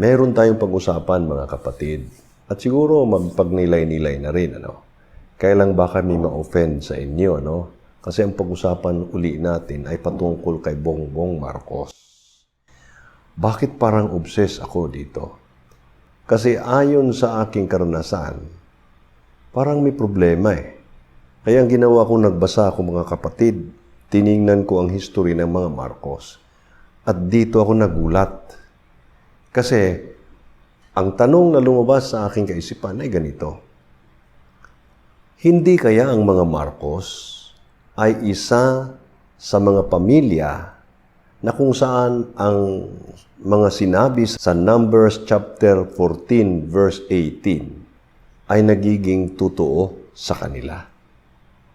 meron tayong pag-usapan mga kapatid. At siguro magpagnilay-nilay na rin, ano? Kailang ba kami ma-offend sa inyo, ano? Kasi ang pag-usapan uli natin ay patungkol kay Bongbong Marcos. Bakit parang obsessed ako dito? Kasi ayon sa aking karanasan, parang may problema eh. Kaya ang ginawa ko, nagbasa ako mga kapatid, tiningnan ko ang history ng mga Marcos. At dito ako nagulat. Kasi ang tanong na lumabas sa aking kaisipan ay ganito. Hindi kaya ang mga Marcos ay isa sa mga pamilya na kung saan ang mga sinabi sa Numbers chapter 14 verse 18 ay nagiging totoo sa kanila.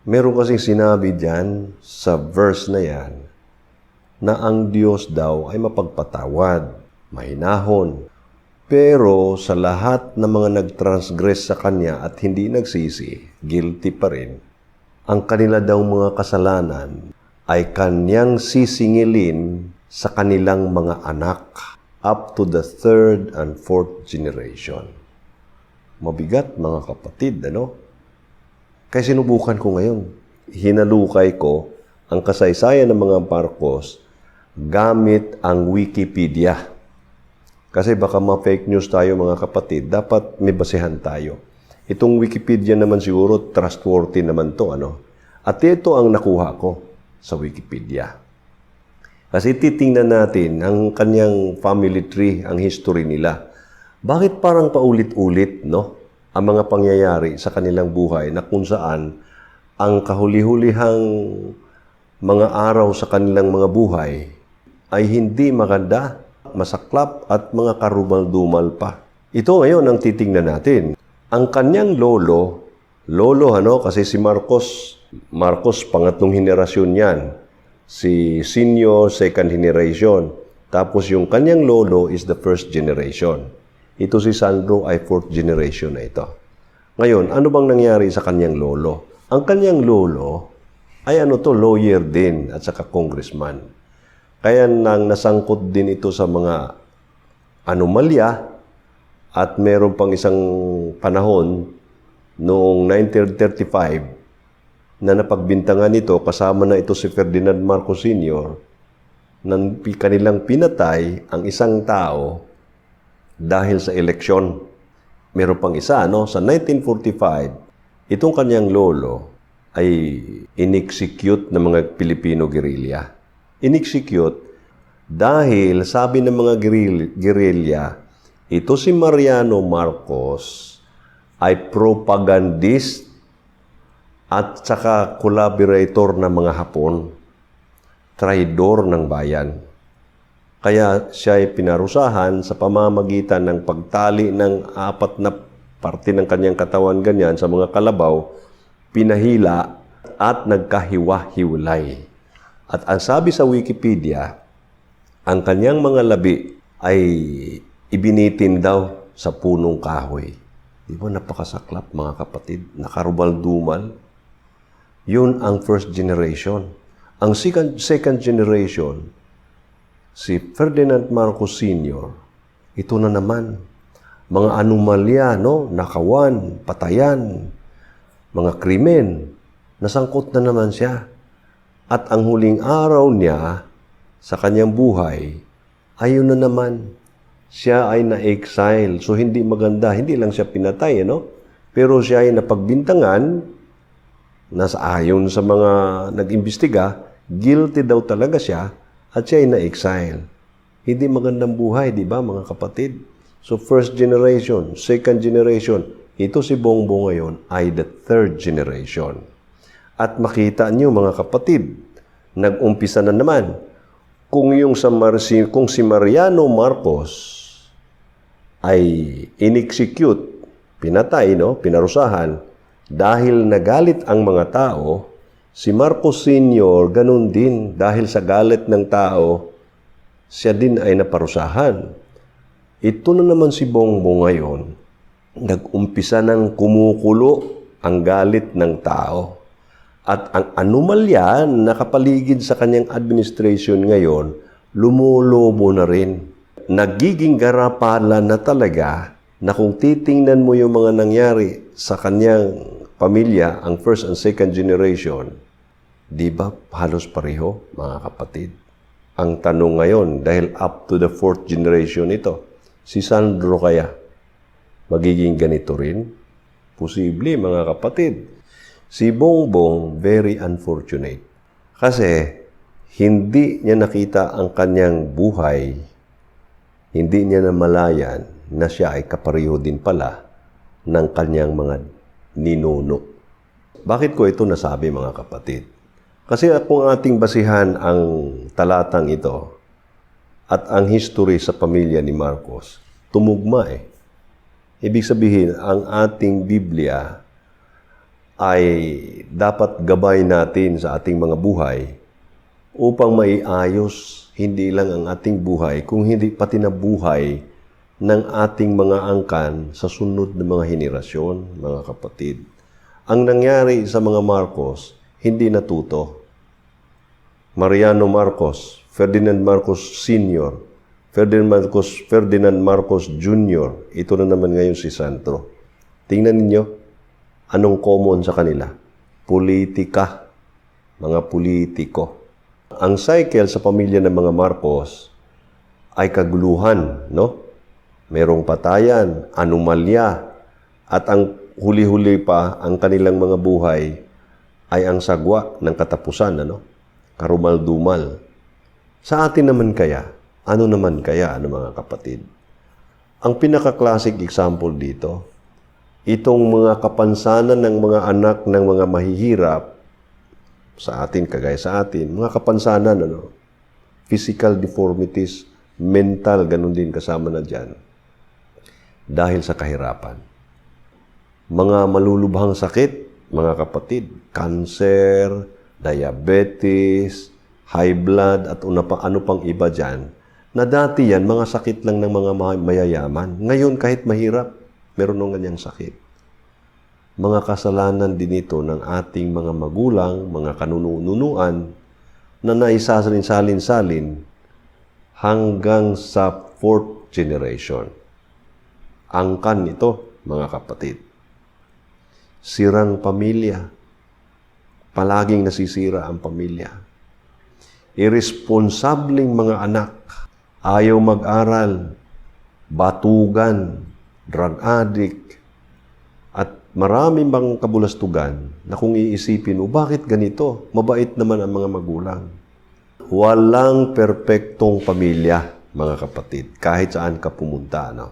Meron kasing sinabi diyan sa verse na yan na ang Diyos daw ay mapagpatawad, mahinahon. Pero sa lahat ng mga nagtransgress sa Kanya at hindi nagsisi, guilty pa rin, ang kanila daw mga kasalanan ay Kanyang sisingilin sa kanilang mga anak up to the third and fourth generation. Mabigat mga kapatid, ano? Kaya sinubukan ko ngayon. Hinalukay ko ang kasaysayan ng mga Marcos gamit ang Wikipedia. Kasi baka ma-fake news tayo mga kapatid, dapat may basehan tayo. Itong Wikipedia naman siguro trustworthy naman to ano. At ito ang nakuha ko sa Wikipedia. Kasi titingnan natin ang kanyang family tree, ang history nila. Bakit parang paulit-ulit, no? Ang mga pangyayari sa kanilang buhay na kung saan ang kahuli-hulihang mga araw sa kanilang mga buhay ay hindi maganda, masaklap at mga karumal-dumal pa. Ito ngayon ang titingnan natin. Ang kanyang lolo, lolo ano kasi si Marcos, Marcos pangatlong henerasyon yan. Si senior, second generation. Tapos yung kanyang lolo is the first generation. Ito si Sandro ay fourth generation na ito. Ngayon, ano bang nangyari sa kanyang lolo? Ang kanyang lolo ay ano to, lawyer din at saka congressman. Kaya nang nasangkot din ito sa mga anomalya at meron pang isang panahon noong 1935 na napagbintangan nito kasama na ito si Ferdinand Marcos Sr. nang kanilang pinatay ang isang tao dahil sa eleksyon. Meron pang isa, no? Sa 1945, itong kanyang lolo ay inexecute ng mga Pilipino guerrilla. Inexecute dahil sabi ng mga guerrilla, ito si Mariano Marcos ay propagandist at saka collaborator ng mga Hapon, traidor ng bayan. Kaya siya ay pinarusahan sa pamamagitan ng pagtali ng apat na parte ng kanyang katawan ganyan sa mga kalabaw, pinahila at nagkahiwa-hiwalay. At ang sabi sa Wikipedia, ang kanyang mga labi ay ibinitin daw sa punong kahoy. Di ba napakasaklap mga kapatid? Nakarubal-dumal. Yun ang first generation. Ang second, second generation, si Ferdinand Marcos Sr., ito na naman. Mga anomalya, no? nakawan, patayan, mga krimen, nasangkot na naman siya. At ang huling araw niya sa kanyang buhay, ayun na naman, siya ay na-exile. So hindi maganda, hindi lang siya pinatay, ano? Pero siya ay napagbintangan, nasa ayon sa mga nag-imbestiga, guilty daw talaga siya at siya ay na-exile. Hindi magandang buhay, di ba mga kapatid? So first generation, second generation, ito si Bongbong ngayon ay the third generation. At makita niyo mga kapatid, nag-umpisa na naman. Kung yung sa Marci, kung si Mariano Marcos ay inexecute, pinatay, no, pinarusahan, dahil nagalit ang mga tao, si Marcos Sr. ganun din dahil sa galit ng tao, siya din ay naparusahan. Ito na naman si Bongbong ngayon, nag-umpisa ng kumukulo ang galit ng tao. At ang anomalya na nakapaligid sa kanyang administration ngayon, lumulobo na rin. nagiging garapala na talaga na kung titingnan mo yung mga nangyari sa kanyang pamilya, ang first and second generation, di ba halos pareho, mga kapatid? Ang tanong ngayon, dahil up to the fourth generation ito, si Sandro kaya, magiging ganito rin? Posible, mga kapatid. Si Bongbong, very unfortunate. Kasi, hindi niya nakita ang kanyang buhay, hindi niya namalayan na siya ay kapareho din pala ng kanyang mga ninuno. Bakit ko ito nasabi mga kapatid? Kasi kung ating basihan ang talatang ito at ang history sa pamilya ni Marcos, tumugma eh. Ibig sabihin, ang ating Biblia ay dapat gabay natin sa ating mga buhay upang maiayos hindi lang ang ating buhay, kung hindi pati na buhay ng ating mga angkan sa sunod na mga henerasyon, mga kapatid. Ang nangyari sa mga Marcos, hindi natuto. Mariano Marcos, Ferdinand Marcos Sr., Ferdinand Marcos, Ferdinand Marcos Jr., ito na naman ngayon si Sandro. Tingnan ninyo, anong common sa kanila? Politika, mga politiko. Ang cycle sa pamilya ng mga Marcos ay kaguluhan, no? Merong patayan, anomalya, at ang huli-huli pa, ang kanilang mga buhay ay ang sagwa ng katapusan, ano? Karumal-dumal. Sa atin naman kaya, ano naman kaya, ano mga kapatid? Ang pinaka-classic example dito, itong mga kapansanan ng mga anak ng mga mahihirap sa atin, kagaya sa atin, mga kapansanan, ano, physical deformities, mental, ganun din kasama na dyan. Dahil sa kahirapan. Mga malulubhang sakit, mga kapatid, cancer, diabetes, high blood, at una pa, ano pang iba dyan, na dati yan, mga sakit lang ng mga mayayaman. Ngayon, kahit mahirap, meron ng ganyang sakit mga kasalanan din ito ng ating mga magulang, mga kanununuan na naisasalin-salin-salin hanggang sa fourth generation. Angkan ito, mga kapatid. Sirang pamilya. Palaging nasisira ang pamilya. Irresponsableng mga anak. Ayaw mag-aral. Batugan. Drug addict. At marami bang kabulastugan na kung iisipin mo, bakit ganito? Mabait naman ang mga magulang. Walang perpektong pamilya, mga kapatid, kahit saan ka pumunta. No?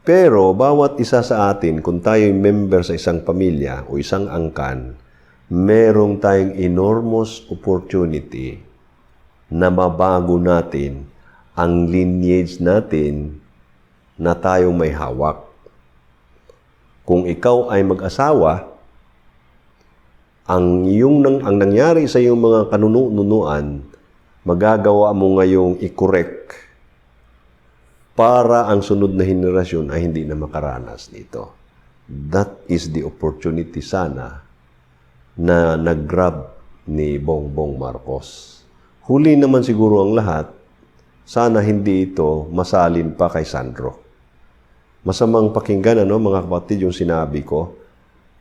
Pero bawat isa sa atin, kung tayo'y member sa isang pamilya o isang angkan, merong tayong enormous opportunity na mabago natin ang lineage natin na tayong may hawak kung ikaw ay mag-asawa, ang iyong nang, ang nangyari sa iyong mga kanununuan, magagawa mo ngayong i-correct para ang sunod na henerasyon ay hindi na makaranas nito. That is the opportunity sana na nag-grab ni Bongbong Marcos. Huli naman siguro ang lahat, sana hindi ito masalin pa kay Sandro masamang pakinggan, ano, mga kapatid, yung sinabi ko.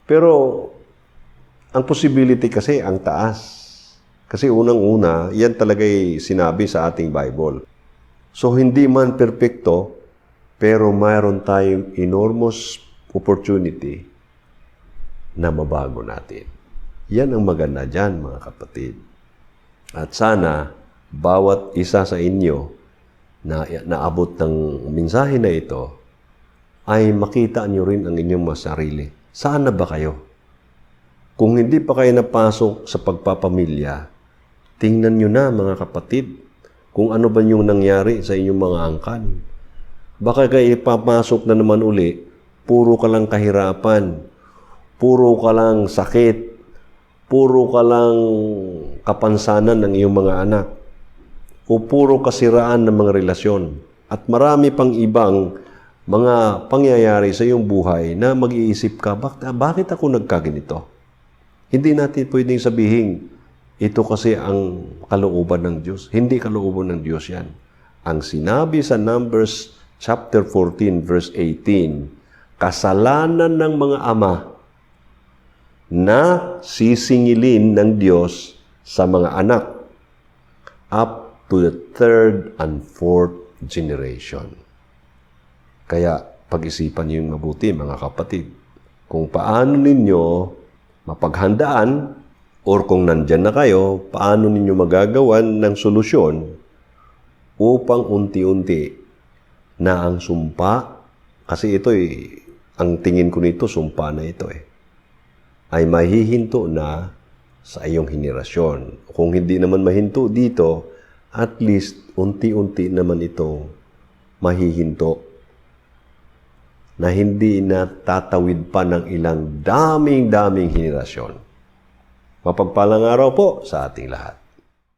Pero, ang possibility kasi, ang taas. Kasi unang-una, yan talaga'y sinabi sa ating Bible. So, hindi man perpekto, pero mayroon tayong enormous opportunity na mabago natin. Yan ang maganda dyan, mga kapatid. At sana, bawat isa sa inyo na naabot ng mensahe na ito, ay makita niyo rin ang inyong mga sarili. Saan na ba kayo? Kung hindi pa kayo napasok sa pagpapamilya, tingnan niyo na mga kapatid kung ano ba yung nangyari sa inyong mga angkan. Baka kayo ipapasok na naman uli, puro ka lang kahirapan, puro ka lang sakit, puro ka lang kapansanan ng iyong mga anak, o puro kasiraan ng mga relasyon, at marami pang ibang mga pangyayari sa iyong buhay na mag-iisip ka, bakit, bakit ako nagkaganito? Hindi natin pwedeng sabihin, ito kasi ang kalooban ng Diyos. Hindi kalooban ng Diyos yan. ang sinabi sa Numbers chapter 14 verse 18, kasalanan ng mga ama na sisingilin ng Diyos sa mga anak up to the third and fourth generation. Kaya pag-isipan niyo yung mabuti mga kapatid. Kung paano ninyo mapaghandaan or kung nandyan na kayo, paano ninyo magagawan ng solusyon upang unti-unti na ang sumpa, kasi ito eh, ang tingin ko nito, sumpa na ito eh, ay mahihinto na sa iyong henerasyon. Kung hindi naman mahinto dito, at least unti-unti naman itong mahihinto na hindi na tatawid pa ng ilang daming-daming henerasyon. Mapagpalang araw po sa ating lahat.